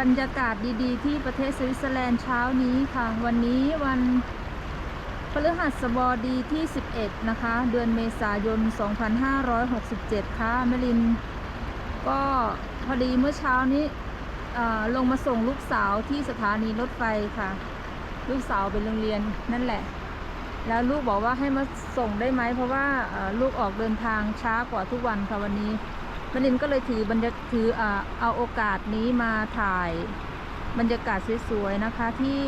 บรรยากาศดีๆ ที่ประเทศสวิตเซอร์แลนด์เช้านี้ค่ะ วันนี้วันพฤหัสบดีที่ 11 นะคะ เดือนเมษายน 2567 ค่ะแมลิน ก็พอดีเมื่อเช้านี้ลงมาส่งลูกสาวที่สถานีรถไฟค่ะ ลูกสาวไปโรงเรียนนั่นแหละ แล้วลูกบอกว่าให้มาส่งได้ไหมเพราะว่าลูกออกเดินทางช้ากว่าทุกวันค่ะวันนี้ มลินก็เลยถือบรรยาถืออ่าเอาโอกาสนี้มาถ่ายบรรยากาศสวยๆนะคะ ที่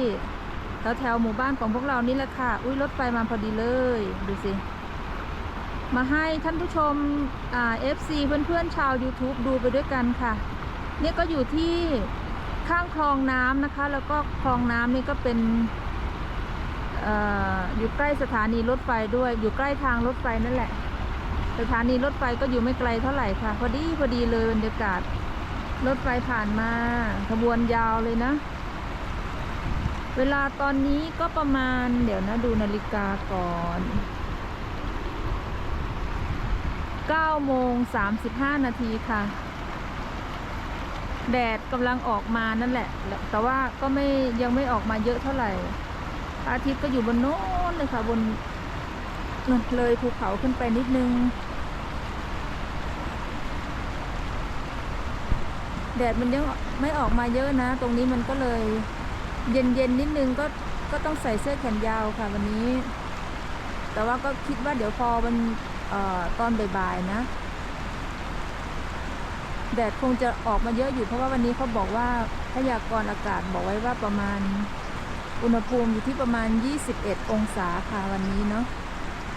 แถวแถวๆหมู่บ้านของพวกเรานี่แหละค่ะ อุ้ยรถไฟมาพอดีเลย ดูสิ มาให้ท่านผู้ชมอ่า FC เพื่อนๆชาว YouTube ดูไปด้วยกันค่ะ นี่ก็อยู่ที่ข้างคลองน้ำนะคะ แล้วก็คลองน้ำนี่ก็เป็นออยู่ใกล้สถานีรถไฟด้วย อยู่ใกล้ทางรถไฟนั่นแหละ สถานีรถไฟก็อยู่ไม่ไกลเท่าไหร่ค่ะ พอดีพอดีเลยบรรยากาศ รถไฟผ่านมาขบวนยาวเลยนะ เวลาตอนนี้ก็ประมาณ เดี๋ยวนะดูนาฬิกาก่อน9โมง35 นาทีค่ะ แดดกำลังออกมานั่นแหละ แต่ว่าก็ไม่ยังไม่ออกมาเยอะเท่าไหร่อาทิตย์ก็อยู่บนโน้นเลยค่ะบนเลยภูเขาขึ้นไปนิดนึง แดดมันยังไม่ออกมาเยอะนะ ตรงนี้มันก็เลยเย็นเย็นๆนิดนึงก็ก็ต้องใส่เสื้อแขนยาวค่ะวันนี้ แต่ว่าก็คิดว่าเดี๋ยวพอมันออตอนบ่ายๆนะ แดดคงจะออกมาเยอะอยู่เพราะว่าวันนี้เขาบอกว่าพยากรณ์อากาศบอกไว้ว่าประมาณ อุณหภูมิอยู่ที่ประมาณ 21 องศาค่ะวันนี้เนาะ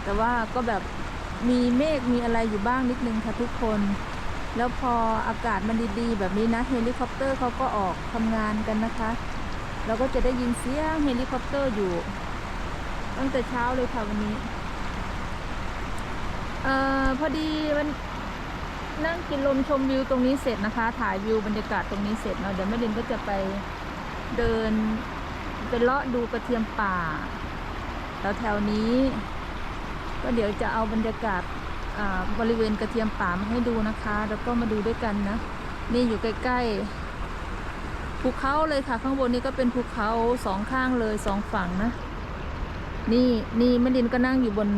แต่ว่าก็แบบมีเมฆมีอะไรอยู่บ้างนิดนึงค่ะทุกคน แล้วพออากาศมันดีๆ แบบนี้นะ เฮลิคอปเตอร์เขาก็ออกทำงานกันนะคะ เราก็จะได้ยินเสียงเฮลิคอปเตอร์อยู่ ตั้งแต่เช้าเลยค่ะวันนี้เอ่อพอดีมันนั่งกินลมชมวิวตรงนี้เสร็จนะคะ ถ่ายวิวบรรยากาศตรงนี้เสร็จเนาะเดี๋ยวแม่ลินก็จะไปเดินไปเลาะดูกระเทียมป่าแถวแถวนี้ ก็เดี๋ยวจะเอาบรรยากาศ บริเวณกระเทียมป่ามาให้ดูนะคะ แล้วก็มาดูด้วยกันนะ นี่อยู่ใกล้ๆภูเขาเลยค่ะ ข้างบนนี้ก็เป็นภูเขาสองข้างเลยสองฝั่งนะ นี่นี่แม่ดินก็นั่งอยู่บน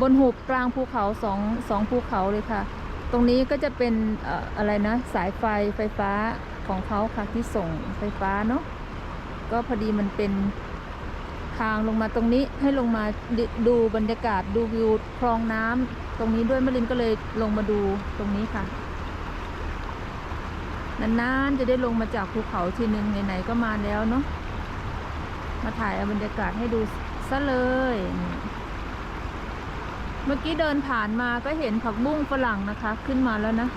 บนหุบกลางภูเขาสองสองภูเขาเลยค่ะ ตรงนี้ก็จะเป็นอะไรนะ สายไฟไฟฟ้าของเขาค่ะที่ส่งไฟฟ้าเนาะก็พอดีมันเป็น ทางลงมาตรงนี้ให้ลงมาดดูบรรยากาศดูวิวคลองน้ำตรงนี้ด้วยมลินก็เลยลงมาดูตรงนี้ค่ะนานๆจะได้ลงมาจากภูเขาทีนึงไหนๆก็มาแล้วเนาะมาถ่ายเอาบรรยากาศให้ดูซะเลย เมื่อกี้เดินผ่านมาก็เห็นผักบุ้งฝรั่งนะคะ ขึ้นมาแล้วนะ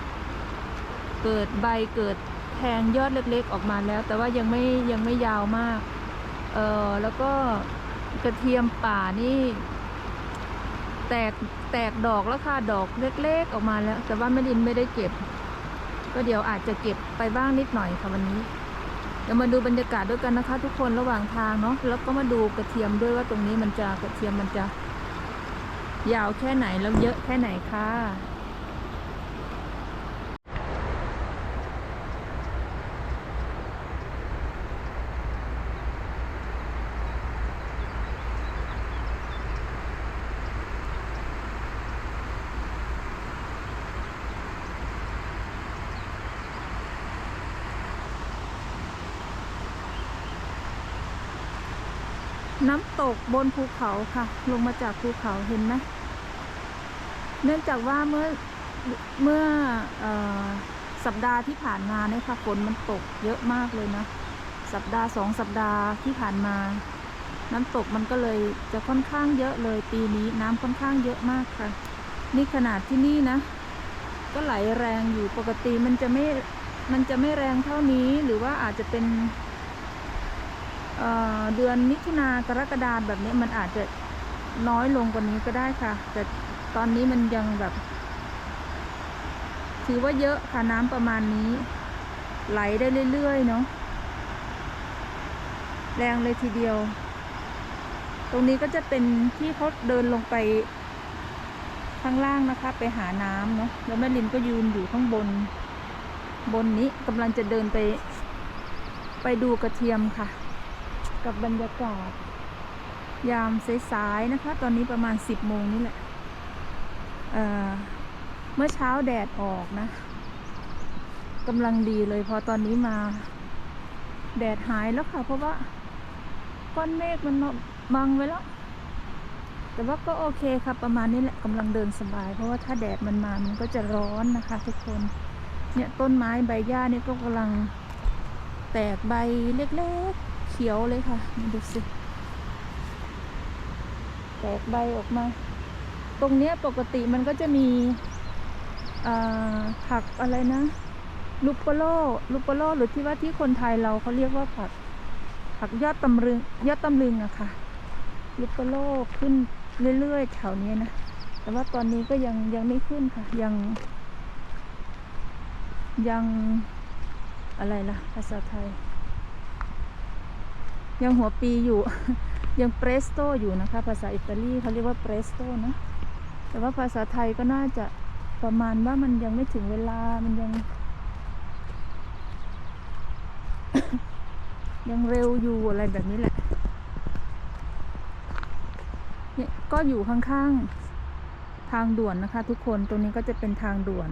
เกิดใบเกิดแทงยอดเล็กๆออกมาแล้ว แต่ว่ายังไม่ยังไม่ยาวมาก เออแล้วก็กระเทียมป่านี่ แตกแตกดอกแล้วค่ะดอกเล็ก ๆ ออกมาแล้ว แต่ว่าแม่ดินไม่ได้เก็บ ก็เดี๋ยวอาจจะเก็บไปบ้างนิดหน่อยค่ะวันนี้เดี๋ยวมาดูบรรยากาศด้วยกันนะคะ ทุกคนระหว่างทางเนาะแล้วก็มาดูกระเทียมด้วยว่าตรงนี้มันจะกระเทียมมันจะ ยาวแค่ไหนแล้วเยอะแค่ไหนค่ะ น้ำ ตกบนภูเขาค่ะ ลงมาจากภูเขาเห็นไหมเนื่องจากว่าเมื่อเมื่อเออสัปดาห์ที่ผ่านมาเนี่ยค่ะฝนมันตกเยอะมากเลยนะ สัปดาห์สองสัปดาห์ที่ผ่านมา น้ำตกมันก็เลยจะค่อนข้างเยอะเลยปีนี้น้ำค่อนข้างเยอะมากค่ะ นี่ขนาดที่นี่นะ ก็ไหลแรงอยู่ปกติมันจะไม่มันจะไม่แรงเท่านี้หรือว่าอาจจะเป็น เเดือนมิถุนากรกฎาแบบนี้มันอาจจะน้อยลงกว่านี้ก็ได้ค่ะ แต่ตอนนี้มันยังแบบ ถือว่าเยอะค่ะน้ำประมาณนี้ ไหลได้เรื่อยๆเนาะแรงเลยทีเดียว ตรงนี้ก็จะเป็นที่เขาเดินลงไปข้างล่างนะคะ ไปหาน้ำเนาะแล้วแม่ลินก็ยืนอยู่ข้างบน บนนี้กำลังจะเดินไป ไปดูกระเทียมค่ะ กับบรรยากาศ ยามสายๆนะคะ ตอนนี้ประมาณ 10โมงนี่แหละเเมื่อเช้าแดดออกนะกำลังดีเลยพอตอนนี้มา แดดหายแล้วค่ะ เพราะว่าก้อนเมฆมันมาบังไว้แล้ว แต่ว่าก็โอเคค่ะ ประมาณนี้แหละกำลังเดินสบาย เพราะว่าถ้าแดดมันมามันก็จะร้อนนะคะ ทุกคน เนี่ยต้นไม้ใบหญ้านี่ก็กำลังแตกใบเล็กๆ ขียวเลยค่ะดูสิ แตกใบออกมา ตรงเนี้ยปกติมันก็จะมีผักอะไรนะ ลูปโปโลลูปโปโลหรือที่ว่าที่คนไทยเราเขาเรียกว่าผัก ผักยอดตำลึงยอดตำลึงอะค่ะ ลูปโปโลขึ้นเรื่อยๆแถวเนี้ยนะ แต่ว่าตอนนี้ก็ยังยังไม่ขึ้นค่ะ ยัง ยังอะไรล่ะ ภาษาไทย ยังหัวปีอยู่ ยังเปรสโตอยู่นะคะ ภาษาอิตาลีเขาเรียกว่าเปรสโตนะ แต่ว่าภาษาไทยก็น่าจะประมาณว่ามันยังไม่ถึงเวลามันยัง ยังเร็วอยู่อะไรแบบนี้แหละเนี่ยก็อยู่ข้างๆ ทางด่วนนะคะ ทุกคนตรงนี้ก็จะเป็นทางด่วน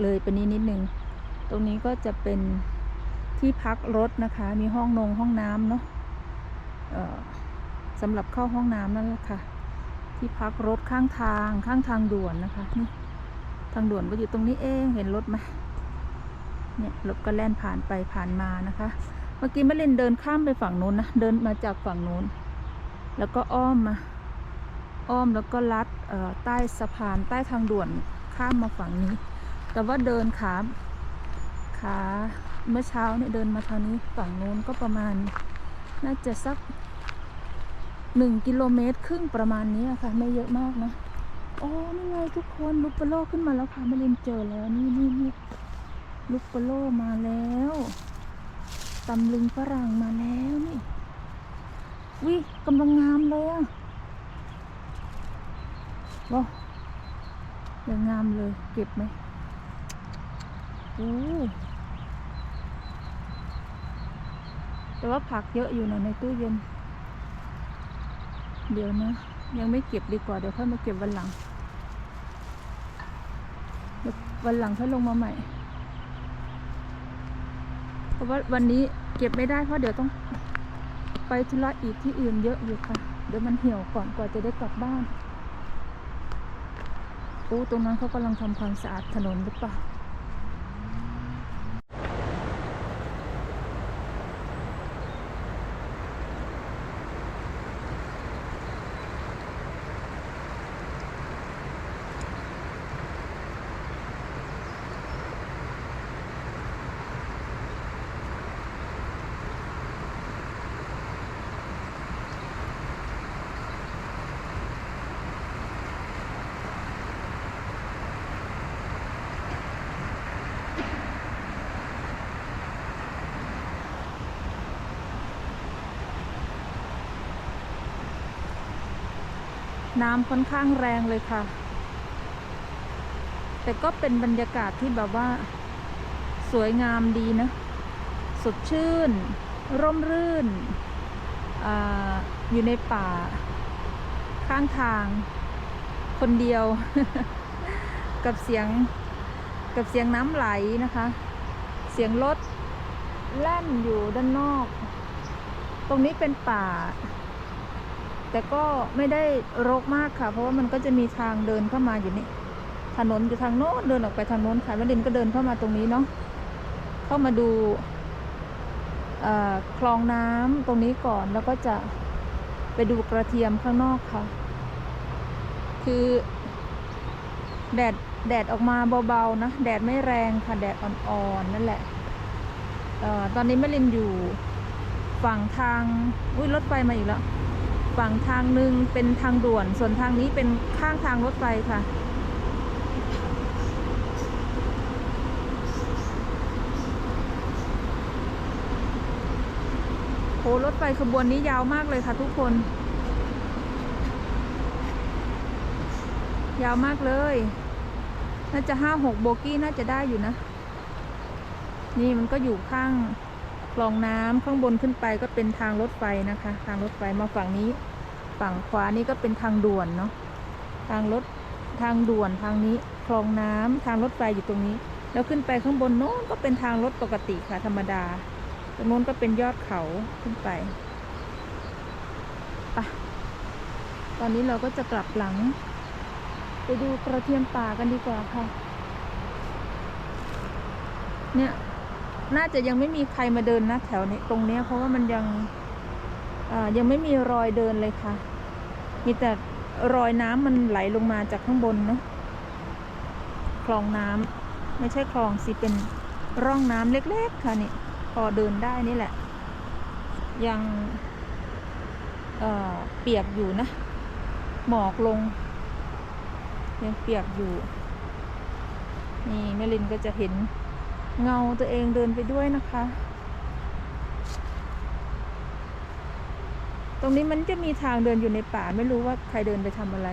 เลยไปนี้นิดนึง ตรงนี้ก็จะเป็น ที่พักรถนะคะ มีห้องนงห้องน้ำเนาะสำหรับเข้าห้องน้ำนั่นแหละค่ะ ที่พักรถข้างทางข้างทางด่วนนะคะนี่ทางด่วนก็อยู่ตรงนี้เองเห็นรถไหมเนี่ยรถก็แล่นผ่านไปผ่านมานะคะ เมื่อกี้แม่เล่นเดินข้ามไปฝั่งนู้นนะเดินมาจากฝั่งนู้น แล้วก็อ้อมมา อ้อมแล้วก็ลัดใต้สะพานใต้ทางด่วนข้ามมาฝั่งนี้ แต่ว่าเดินขาขา เมื่อเช้าเนี่ยเดินมาทางนี้ฝั่งนู้นก็ประมาณ น่าจะสักหนึ่งกิโลเมตรครึ่งประมาณนี้อะค่ะ ไม่เยอะมากนะโอ้นี่ไงทุกคนลูกปลาโลขึ้นมาแล้วค่ะไม่เล่นเจอแล้วนี่นี่นี่ลูกปลาโลมาแล้วตำลึงฝรั่งมาแล้วนี่วิกำลังงามเลยอะว้ายังงามเลยเก็บไหมโอ้ แต่ว่าผักเยอะอยู่นะในตู้เย็น เดี๋ยวนะ ยังไม่เก็บดีกว่า เดี๋ยวค่อยมาเก็บวันหลังวันหลังค่อยลงมาใหม่ เพราะว่าวันนี้เก็บไม่ได้เพราะเดี๋ยวต้องไปธุระอีกที่อื่นเยอะอยู่ค่ะ เดี๋ยวมันเหี่ยวก่อนกว่าจะได้กลับบ้านโอ้ตรงนั้นเขากำลังทำความสะอาดถนนหรือเปล่า น้ำค่อนข้างแรงเลยค่ะ แต่ก็เป็นบรรยากาศที่แบบว่า สวยงามดีนะ สดชื่น ร่มรื่นออยู่ในป่า ข้างทาง คนเดียว กับเสียงกับเสียงน้ำไหลนะคะ เสียงรถแล่นอยู่ด้านนอก ตรงนี้เป็นป่า แต่ก็ไม่ได้รกมากค่ะ เพราะว่ามันก็จะมีทางเดินเข้ามาอยู่นี่ถนนอยู่ทางโน้นเดินออกไปทางโน้นค่ะแม่ลินก็เดินเข้ามาตรงนี้เนาะเข้ามาดูคลองน้ำตรงนี้ก่อนแล้วก็จะไปดูกระเทียมข้างนอกค่ะ คือแดดแดดออกมาเบาๆนะ แดดไม่แรงค่ะ แดดอ่อนๆนั่นแหละออตอนนี้แม่ลินอยู่ฝั่งทาง อุ้ยรถไฟมาอีกแล้ว ฝั่งทางหนึ่งเป็นทางด่วน ส่วนทางนี้เป็นข้างทางรถไฟค่ะโหรถไฟขบวนนี้ยาวมากเลยค่ะทุกคน ยาวมากเลย น่าจะห้าหกโบกี้น่าจะได้อยู่นะ นี่มันก็อยู่ข้างคลองน้ำข้างบนขึ้นไปก็เป็นทางรถไฟนะคะ ทางรถไฟมาฝั่งนี้ ฝั่งขวานี่ก็เป็นทางด่วนเนาะทางรถทางด่วนทางนี้คลองน้ำทางรถไฟอยู่ตรงนี้ แล้วขึ้นไปข้างบนโน้นก็เป็นทางรถปกติค่ะธรรมดาตรงโน้นก็เป็นยอดเขาขึ้นไปไปตอนนี้เราก็จะกลับหลัง ไปดูกระเทียมป่ากันดีกว่าค่ะ เนี่ยน่าจะยังไม่มีใครมาเดินนะแถวนี้ตรงเนี้ยเพราะว่ามันยังอ่อยังไม่มีรอยเดินเลยค่ะ มีแต่รอยน้ำมันไหลลงมาจากข้างบนเนาะคลองน้ำไม่ใช่คลองสิเป็นร่องน้ำเล็ก ๆ ค่ะนี่พอเดินได้นี่แหละ ยังเอ่อเปียกอยู่นะ หมอกลง ยังเปียกอยู่ นี่แม่ลินก็จะเห็นเงาตัวเองเดินไปด้วยนะคะ ตรงนี้มันจะมีทางเดินอยู่ในป่าไม่รู้ว่าใครเดินไปทำอะไร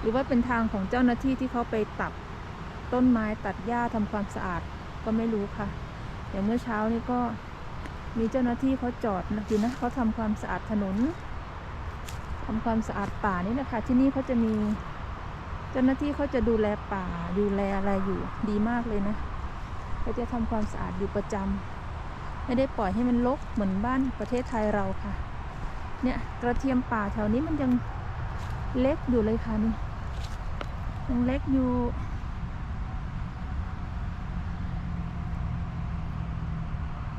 หรือว่าเป็นทางของเจ้าหน้าที่ที่เขาไปตัดต้นไม้ตัดหญ้าทำความสะอาดก็ไม่รู้ค่ะ อย่างเมื่อเช้านี้ก็มีเจ้าหน้าที่เขาจอดนะอยู่นะเขาทำความสะอาดถนนทำความสะอาดป่านี่นะคะ ที่นี่เขาจะมีเจ้าหน้าที่เขาจะดูแลป่าดูแลอะไรอยู่ดีมากเลยนะเขาจะทำความสะอาดอยู่ประจำไม่ได้ปล่อยให้มันรกเหมือนบ้านประเทศไทยเราค่ะ เนี่ยกระเทียมป่าแถวนี้มันยังเล็กอยู่เลยค่ะนี่ยังเล็กอยู่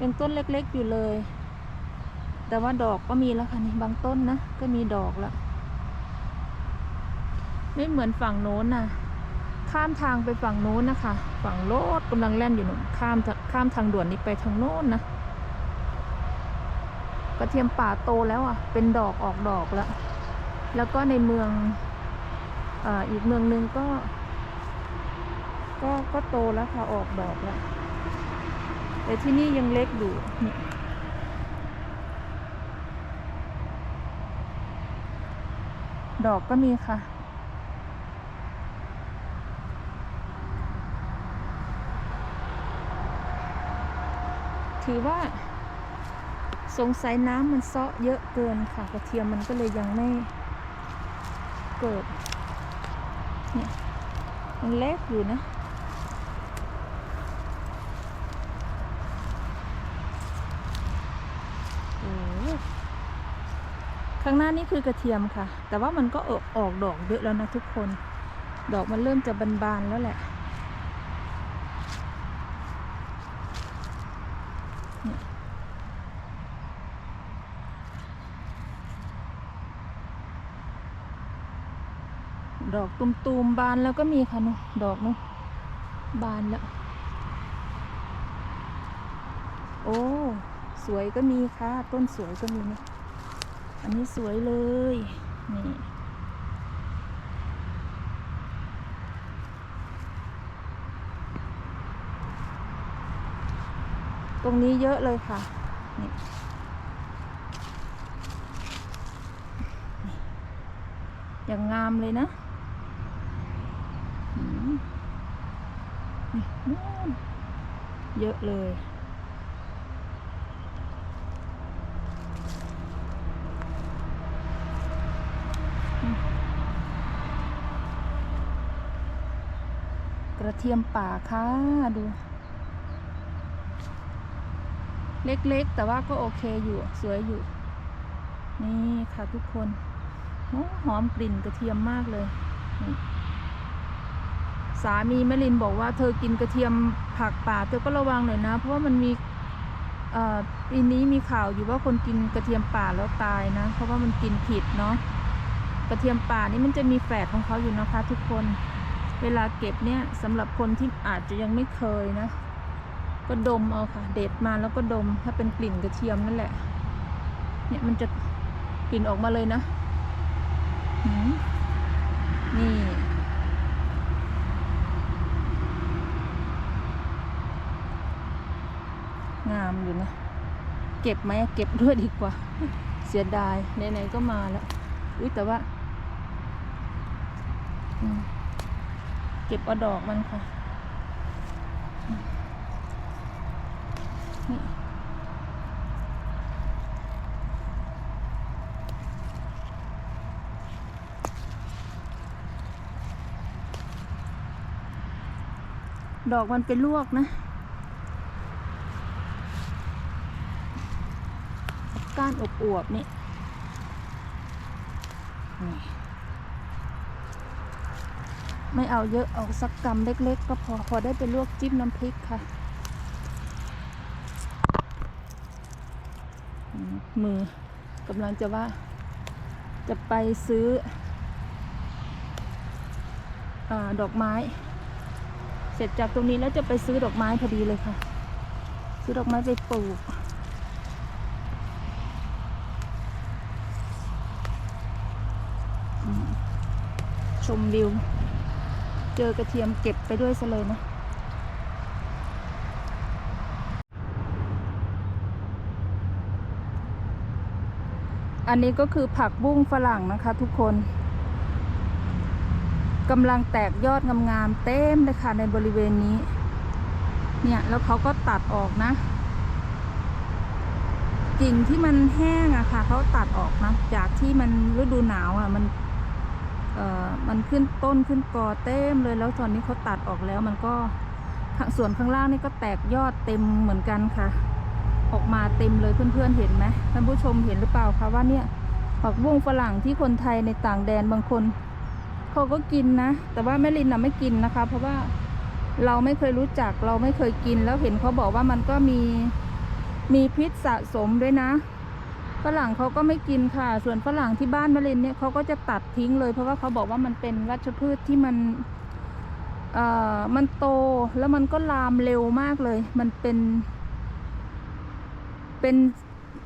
ยังต้นเล็กๆอยู่เลย แต่ว่าดอกก็มีแล้วค่ะนี่บางต้นนะก็มีดอกแล้วไม่เหมือนฝั่งโน้นนะข้ามทางไปฝั่งโน้นนะคะ ฝั่งโลดกำลังแล่นอยู่หนูนข้ามข้ามทางด่วนนี้ไปทางโน้นนะ ระเทียมป่าโตแล้วอะ เป็นดอกออกดอกแล้ว แล้วก็ในเมืองอ่าอีกเมืองหนึงก็ ก็ก็โตแล้วค่ะออกดอกแล้ว แต่ที่นี่ยังเล็กอยู่นี่ดอกก็มีค่ะ ถือว่า สงสัยน้ำมันเซาะเยอะเกินค่ะกระเทียมมันก็เลยยังไม่เกิดเนี่ยมันเล็กอยู่นะโอ้ข้างหน้านี่คือกระเทียมค่ะ แต่ว่ามันก็ออกออกดอกเยอะแล้วนะทุกคน ดอกมันเริ่มจะบานๆแล้วแหละเนี่ยดอก ตุมๆบานแล้วก็มีค่ะนอะดอกนอะบานแล้ว โอ้ สวยก็มีค่ะ ต้นสวยก็มีนะอันนี้สวยเลย นี่ตรงนี้เยอะเลยค่ะ นี่ อย่างงามเลยนะอืมนี่นู่น เยอะเลย กระเทียมป่าค่ะ ดู เล็กๆ แต่ว่าก็โอเคอยู่ สวยอยู่ นี่ค่ะทุกคน หอมกลิ่นกระเทียมมากเลยนี่ สามีแม่ลินบอกว่าเธอกินกระเทียมผักป่า เธอก็ระวังหน่อยนะ เพราะว่ามันมีปีนี้มีข่าวอยู่ว่าคนกินกระเทียมป่าแล้วตายนะ เพราะว่ามันกินผิดเนาะกระเทียมป่านี่มันจะมีแฝดของเขาอยู่นะคะ ทุกคนเวลาเก็บเนี่ยสำหรับคนที่อาจจะยังไม่เคยนะ ก็ดมเอาค่ะ เด็ดมาแล้วก็ดมถ้าเป็นกลิ่นกระเทียมนั่นแหละ เนี่ยมันจะกลิ่นออกมาเลยนะนี่ามอยู่นะ เก็บไหมเก็บด้วยดีกว่า เสียดายไหนๆก็มาแล้วอุ้ยแต่ว่า เก็บเอาดอกมันค่ะดอกมันเป็นลวกนะ ก้านอบอวบนี่นี่ไม่เอาเยอะเอาสักกำเล็ก ๆ ก็พอพอได้ไปลวกจิ้มน้ำพริกค่ะ มือกำลังจะว่า จะไปซื้ออดอกไม้ เสร็จจากตรงนี้แล้วจะไปซื้อดอกไม้พอดีเลยค่ะ ซื้อดอกไม้ไปปลูก อืมช มวิว เจอกระเทียมเก็บไปด้วยซะเลยนะ อันนี้ก็คือผักบุ้งฝรั่งนะคะทุกคนกำลังแตกยอดงามๆเต็มเลยค่ะในบริเวณนี้ เนี่ยแล้วเขาก็ตัดออกนะกิ่งที่มันแห้งอะค่ะเขาตัดออกนะจากที่มันฤดูหนาวอะมัน มันขึ้นต้นขึ้นกอเต็มเลยแล้วตอนนี้เขาตัดออกแล้วมันก็ข้างส่วนข้างล่างนี่ก็แตกยอดเต็มเหมือนกันค่ะ ออกมาเต็มเลยเพื่อนๆเห็นไหมท่านผู้ชมเห็นหรือเปล่าคะว่าเนี่ยผักบุ้งฝรั่งที่คนไทยในต่างแดนบางคนเขาก็กินนะ แต่ว่าแม่ลินน่ะไม่กินนะคะ เพราะว่าเราไม่เคยรู้จักเราไม่เคยกิน แล้วเห็นเขาบอกว่ามันก็มีมีพิษสะสมด้วยนะ ฝรั่งเขาก็ไม่กินค่ะ ส่วนฝรั่งที่บ้านมะเร็นเนี่ยเขาก็จะตัดทิ้งเลย เพราะว่าเขาบอกว่ามันเป็นวัชพืชที่มันเอ่อมันโตแล้วมันก็ลามเร็วมากเลย มันเป็นเป็น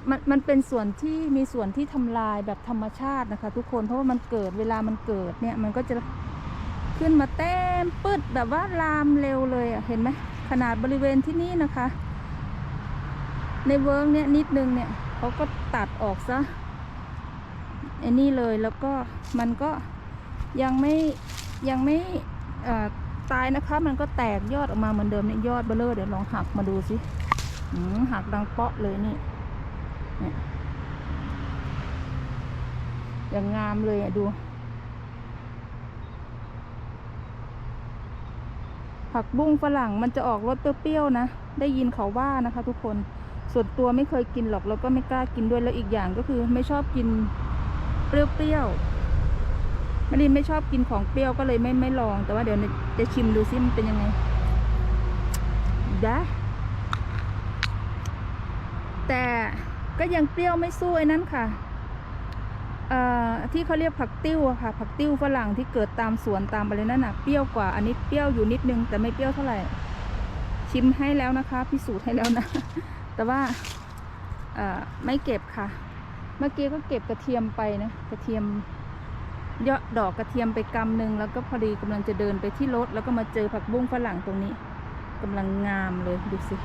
มันมันเป็นส่วนที่มีส่วนที่ทำลายแบบธรรมชาตินะคะ ทุกคนเพราะว่ามันเกิดเวลามันเกิดเนี่ยมันก็จะขึ้นมาเต็มปืดแบบว่าลามเร็วเลยอะเห็นไหมขนาดบริเวณที่นี่นะคะ ในเวิร์กเนี่ยนิดนึงเนี่ย เขาก็ตัดออกซะไอ้นี่เลยแล้วก็มันก็ยังไม่ยังไม่ตายนะคะ มันก็แตกยอดออกมาเหมือนเดิมเนี่ยยอดเบลเลอร์เดี๋ยวลองหักมาดูสิหักดังเปาะเลยนี่เนี่ยอย่างงามเลยอะดู ผักบุ้งฝรั่งมันจะออกรสเปรี้ยวๆนะ ได้ยินเขาว่านะคะทุกคน ส่วนตัวไม่เคยกินหรอกแล้วก็ไม่กล้ากินด้วยแล้วอีกอย่างก็คือไม่ชอบกินเปรี้ยวๆม่ได้ไม่ชอบกินของเปรี้ยวก็เลยไม่ไม่ลอง แต่ว่าเดี๋ยวจะชิมดูซิมันเป็นยังไงดะแต่ก็ยังเปรี้ยวไม่สู้ไอ้นั้นค่ะที่เขาเรียกผักติ้วค่ะ ผักติ้วฝรั่งที่เกิดตามสวนตามอะไรนั่นน่ะเปรี้ยวกว่าอันนี้เปรี้ยวอยู่นิดนึงแต่ไม่เปรี้ยวเท่าไหร่ ชิมให้แล้วนะคะ พิสูจน์ให้แล้วนะ แต่ว่าไม่เก็บค่ะ เมื่อกี้ก็เก็บกระเทียมไปนะกระเทียมยอดดอกกระเทียมไปกำหนึ่งแล้วก็พอดีกำลังจะเดินไปที่รถแล้วก็มาเจอผักบุ้งฝรั่งตรงนี้กำลังงามเลยดูสิ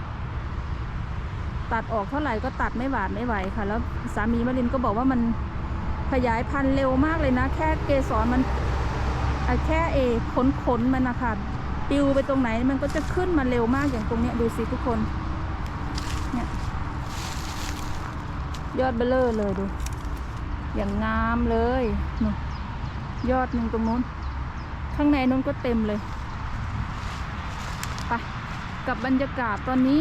ตัดออกเท่าไหร่ก็ตัดไม่หวาดไม่ไหวค่ะ แล้วสามีมรินก็บอกว่ามันขยายพันธุ์เร็วมากเลยนะ แค่เกสรมันแค่เอขนขนมันนะคะปิวไปตรงไหนมันก็จะขึ้นมาเร็วมากอย่างตรงเนี้ยดูสิทุกคน เนี่ย ยอดเบลเลอร์เลยดู อย่างงามเลยนู่ยอดหนึ่งตรงนู้น ข้างในนู้นก็เต็มเลย ไปกับบรรยากาศตอนนี้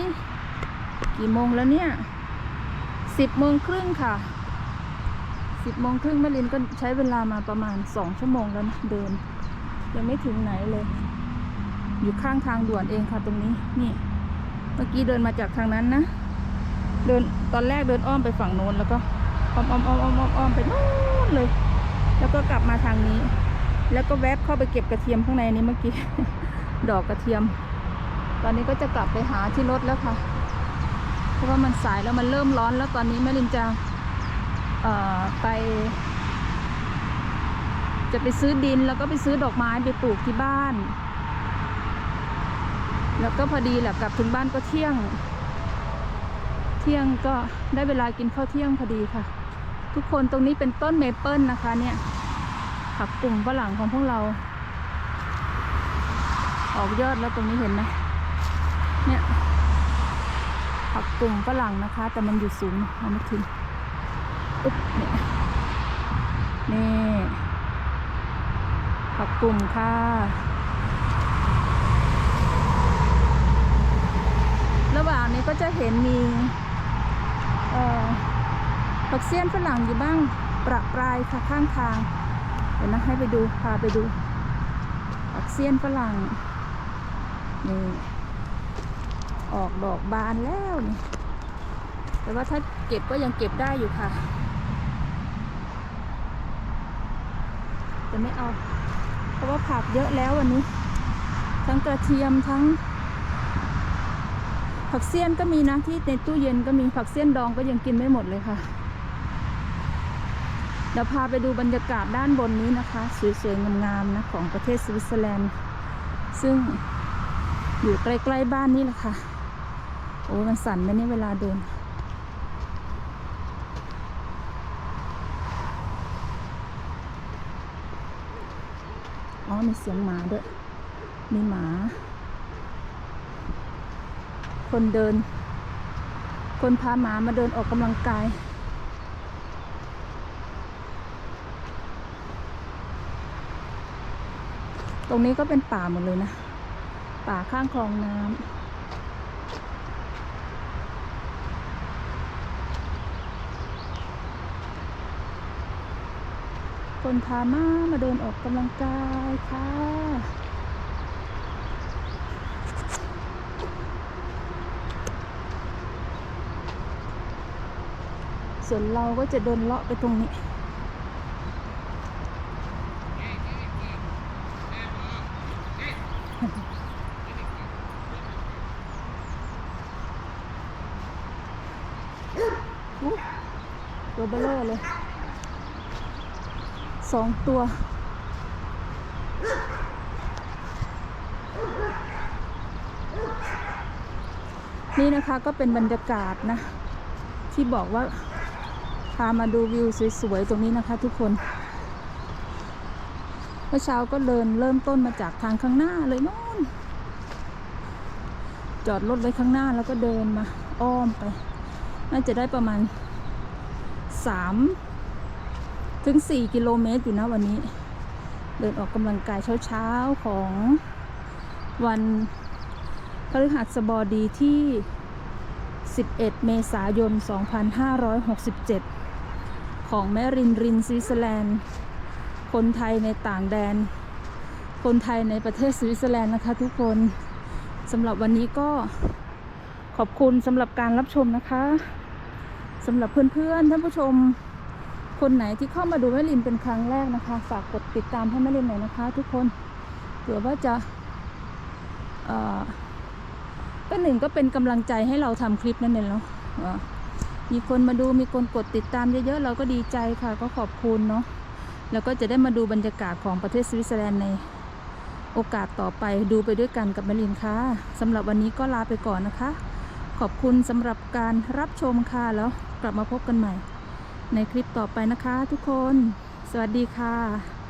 กี่โมงแล้วเนี่ยสิบโมงครึ่งค่ะสิบโมงครึ่งแม่ลินก็ใช้เวลามาประมาณสองชั่วโมงแล้วนะเดิน ยังไม่ถึงไหนเลย อยู่ข้างทางด่วนเองค่ะตรงนี้นี่ เมื่อกี้เดินมาจากทางนั้นนะ เดินตอนแรกเดินอ้อมไปฝั่งโน้นแล้วก็อ้อมอ้อมอ้อมอ้อมอ้อมอ้อมไปโน้นเลย แล้วก็กลับมาทางนี้ แล้วก็แวบเข้าไปเก็บกระเทียมข้างในนี้เมื่อกี้ ดอกกระเทียม ตอนนี้ก็จะกลับไปหาที่รถแล้วค่ะ เพราะว่ามันสายแล้วมันเริ่มร้อนแล้วตอนนี้แม่ลินจะเอ่อไป จะไปซื้อดินแล้วก็ไปซื้อดอกไม้ไปปลูกที่บ้าน แล้วก็พอดีแหละกลับถึงบ้านก็เที่ยง เที่ยงก็ได้เวลากินข้าวเที่ยงพอดีค่ะ ทุกคนตรงนี้เป็นต้นเมเปิลนะคะเนี่ยผักกลุ่มฝรั่งของพวกเรา ออกยอดแล้วตรงนี้เห็นไหมเนี่ยผักกลุ่มฝรั่งนะคะ แต่มันอยู่สูงเอาไม่ถึงอุ๊บเนี่ยนี่ผักกลุ่มค่ะระหว่างนี้ก็จะเห็นมี ผักเสี้ยนฝรั่งอยู่บ้างประปรายค่ะข้างทาง เดี๋ยวนะให้ไปดูพาไปดูผักเสี้ยนฝรั่งนี่ออกดอกบานแล้วนี่แต่ว่าถ้าเก็บก็ยังเก็บได้อยู่ค่ะแต่ไม่เอา เพราะว่าผักเยอะแล้ววันนี้ ทั้งกระเทียมทั้ง ผักเสี้ยนก็มีนะที่ในตู้เย็นก็มีผักเสี้ยนดองก็ยังกินไม่หมดเลยค่ะ เดี๋ยวพาไปดูบรรยากาศด้านบนนี้นะคะ สวยๆงามๆนะของประเทศสวิตเซอร์แลนด์ ซึ่งอยู่ใกล้ๆบ้านนี่แหละค่ะ โอ้มันสั่นไหมเนี่ยเวลาเดินอ๋อมีเสียงหมาด้วย มีหมา คนเดิน คนพาหมามาเดินออกกำลังกายตรงนี้ก็เป็นป่าหมดเลยนะ ป่าข้างคลองน้ำคนพาม้ามาเดินออกกำลังกายค่ะ ส่วนเราก็จะเดินเลาะไปตรงนี้ ตัวเบลอเลย สองตัวนี่นะคะก็เป็นบรรยากาศนะ ที่บอกว่าามาดูวิวสวยๆตรงนี้นะคะทุกคนเมื่อเช้าก็เดินเริ่มต้นมาจากทางข้างหน้าเลยนู่น จอดรถไว้ข้างหน้าแล้วก็เดินมา อ้อมไป น่าจะได้ประมาณสามถึงสี่กิโลเมตรอยู่นะวันนี้ เดินออกกำลังกายเช้าๆของวันพฤหัสบดีที่ 11 เมษายน 2567 ของแมรินรินสวิตเซอร์แลนด์ คนไทยในต่างแดน คนไทยในประเทศสวิตเซอร์แลนด์นะคะทุกคนสำหรับวันนี้ก็ขอบคุณสำหรับการรับชมนะคะสำหรับเพื่อนๆท่านผู้ชม คนไหนที่เข้ามาดูแม่ลินเป็นครั้งแรกนะคะ ฝากกดติดตามให้แม่ลินหน่อยนะคะ ทุกคนเผื่อว่าจะเอ่อก็หนึ่งก็เป็นกำลังใจให้เราทำคลิปนั่นเองเนาะว่า มีคนมาดูมีคนกดติดตามเยอะๆเราก็ดีใจค่ะ ก็ขอบคุณเนาะแล้วก็จะได้มาดูบรรยากาศของประเทศสวิตเซอร์แลนด์ในโอกาสต่อไปดูไปด้วยกันกับแมลินค่ะสำหรับวันนี้ก็ลาไปก่อนนะคะ ขอบคุณสำหรับการรับชมค่ะแล้วกลับมาพบกันใหม่ ในคลิปต่อไปนะคะทุกคน สวัสดีค่ะ